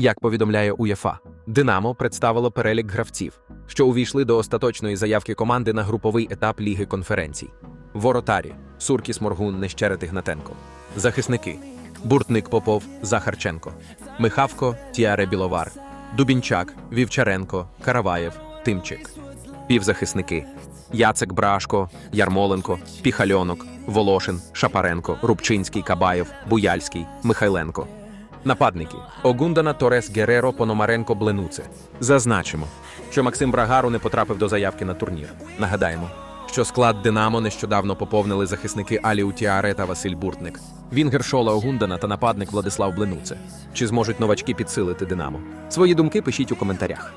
Як повідомляє УЄФА, Динамо представило перелік гравців, що увійшли до остаточної заявки команди на груповий етап Ліги конференцій. Воротарі Суркіс Моргун Нещерет Ігнатенко. Захисники Буртник Попов Захарченко, Михавко Тіаре Біловар, Дубінчак, Вівчаренко, Караваєв, Тимчик. Півзахисники Яцек Брашко, Ярмоленко, Піхальонок, Волошин, Шапаренко, Рубчинський, Кабаєв, Буяльський, Михайленко. Нападники Огундана Торес Гереро Пономаренко Бленуце. Зазначимо, що Максим Брагару не потрапив до заявки на турнір. Нагадаємо, що склад Динамо нещодавно поповнили захисники Алі Утіаре та Василь Буртник. Вінгер Шола Огундана та нападник Владислав Бленуце. Чи зможуть новачки підсилити Динамо? Свої думки пишіть у коментарях.